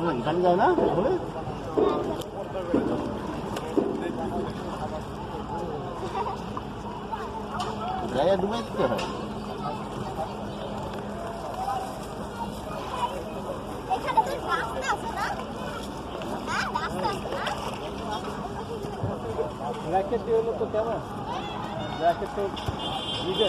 হবে গান যায় না বলে গায়ে ডুবে দিতে হয় এখানে না না তো কেমন র্যাকেট তো দিবে